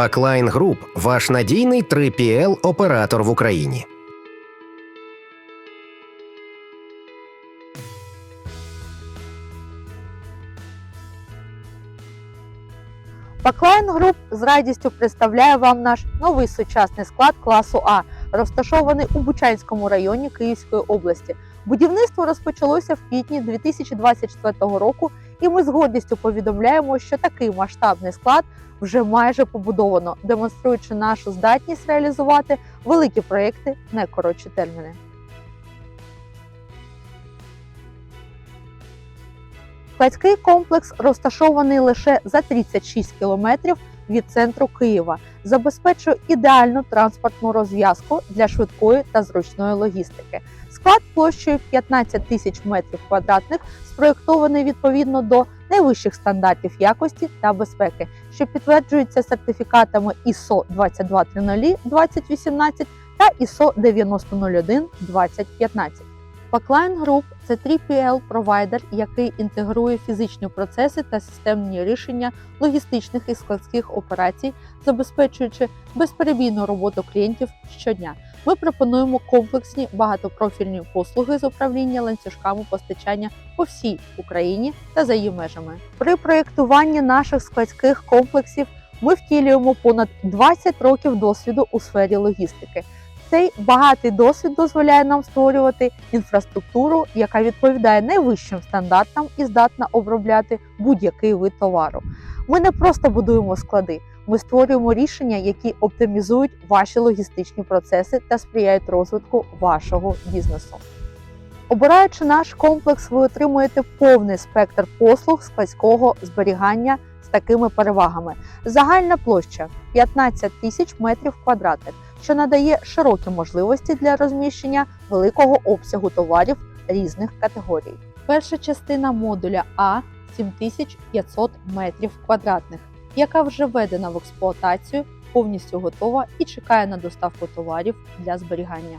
Паклайн Груп ваш надійний 3PL оператор в Україні. Баклайн Груп з радістю представляє вам наш новий сучасний склад класу А, розташований у Бучанському районі Київської області. Будівництво розпочалося в квітні 2024 року, і ми з гордістю повідомляємо, що такий масштабний склад вже майже побудовано, демонструючи нашу здатність реалізувати великі проекти в найкоротші терміни. Складський комплекс розташований лише за 36 кілометрів від центру Києва, забезпечує ідеальну транспортну розв'язку для швидкої та зручної логістики. Склад площею 15 тисяч метрів квадратних спроєктований відповідно до найвищих стандартів якості та безпеки, що підтверджуються сертифікатами ISO 2230 2018 та ISO 9001 2015. Backline Group – це 3PL провайдер, який інтегрує фізичні процеси та системні рішення логістичних і складських операцій, забезпечуючи безперебійну роботу клієнтів щодня. Ми пропонуємо комплексні багатопрофільні послуги з управління ланцюжками постачання по всій Україні та за її межами. При проєктуванні наших складських комплексів ми втілюємо понад 20 років досвіду у сфері логістики. Цей багатий досвід дозволяє нам створювати інфраструктуру, яка відповідає найвищим стандартам і здатна обробляти будь-який вид товару. Ми не просто будуємо склади, ми створюємо рішення, які оптимізують ваші логістичні процеси та сприяють розвитку вашого бізнесу. Обираючи наш комплекс, ви отримуєте повний спектр послуг складського зберігання з такими перевагами. Загальна площа 15 тисяч метрів квадратних що надає широкі можливості для розміщення великого обсягу товарів різних категорій. Перша частина модуля А 7500 метрів квадратних, яка вже введена в експлуатацію, повністю готова і чекає на доставку товарів для зберігання.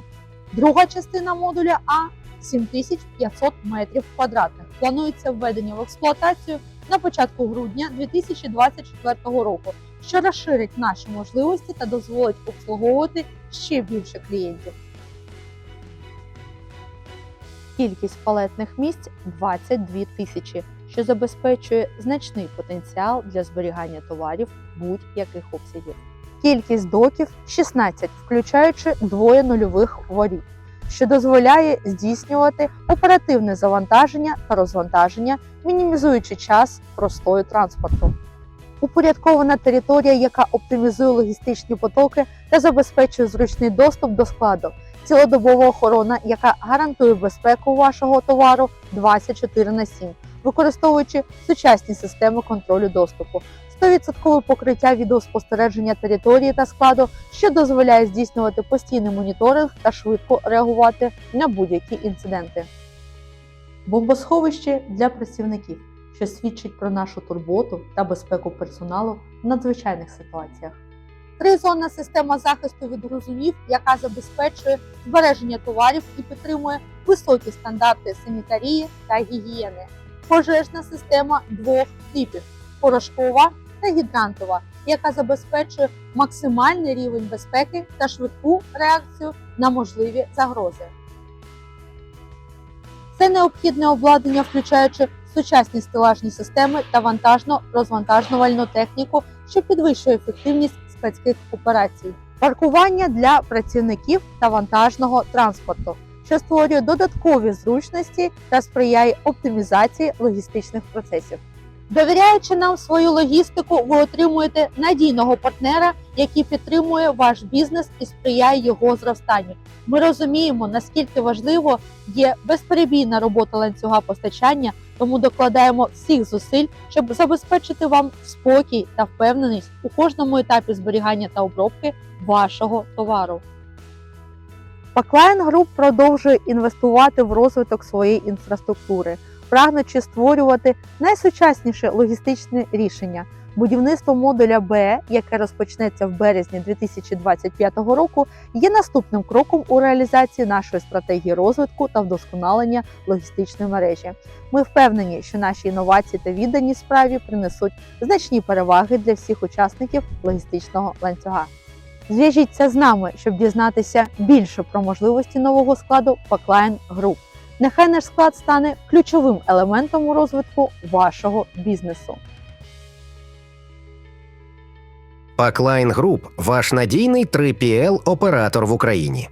Друга частина модуля А 7500 метрів квадратних. Планується введення в експлуатацію на початку грудня 2024 року що розширить наші можливості та дозволить обслуговувати ще більше клієнтів. Кількість палетних місць 22 тисячі, що забезпечує значний потенціал для зберігання товарів будь-яких обсягів. Кількість доків 16, включаючи двоє нульових воріт, що дозволяє здійснювати оперативне завантаження та розвантаження, мінімізуючи час простою транспорту упорядкована територія, яка оптимізує логістичні потоки та забезпечує зручний доступ до складу, цілодобова охорона, яка гарантує безпеку вашого товару 24 на 7, використовуючи сучасні системи контролю доступу. 100% покриття відеоспостереження території та складу, що дозволяє здійснювати постійний моніторинг та швидко реагувати на будь-які інциденти. Бомбосховище для працівників що свідчить про нашу турботу та безпеку персоналу в надзвичайних ситуаціях. Тризонна система захисту від грузунів, яка забезпечує збереження товарів і підтримує високі стандарти санітарії та гігієни. Пожежна система двох типів порошкова та гідрантова, яка забезпечує максимальний рівень безпеки та швидку реакцію на можливі загрози. Це необхідне обладнання, включаючи сучасні стелажні системи та вантажно-розвантажнувальну техніку, що підвищує ефективність складських операцій, паркування для працівників та вантажного транспорту, що створює додаткові зручності та сприяє оптимізації логістичних процесів. Довіряючи нам свою логістику, ви отримуєте надійного партнера, який підтримує ваш бізнес і сприяє його зростанню. Ми розуміємо, наскільки важливо є безперебійна робота ланцюга постачання, тому докладаємо всіх зусиль, щоб забезпечити вам спокій та впевненість у кожному етапі зберігання та обробки вашого товару. Паклайн Груп продовжує інвестувати в розвиток своєї інфраструктури. Прагнучи створювати найсучасніше логістичне рішення. Будівництво модуля Б, яке розпочнеться в березні 2025 року, є наступним кроком у реалізації нашої стратегії розвитку та вдосконалення логістичної мережі. Ми впевнені, що наші інновації та віддані справі принесуть значні переваги для всіх учасників логістичного ланцюга. Зв'яжіться з нами, щоб дізнатися більше про можливості нового складу Pakline Group. Нехай наш склад стане ключовим елементом у розвитку вашого бізнесу. Паклайн Груп ваш надійний 3PL оператор в Україні.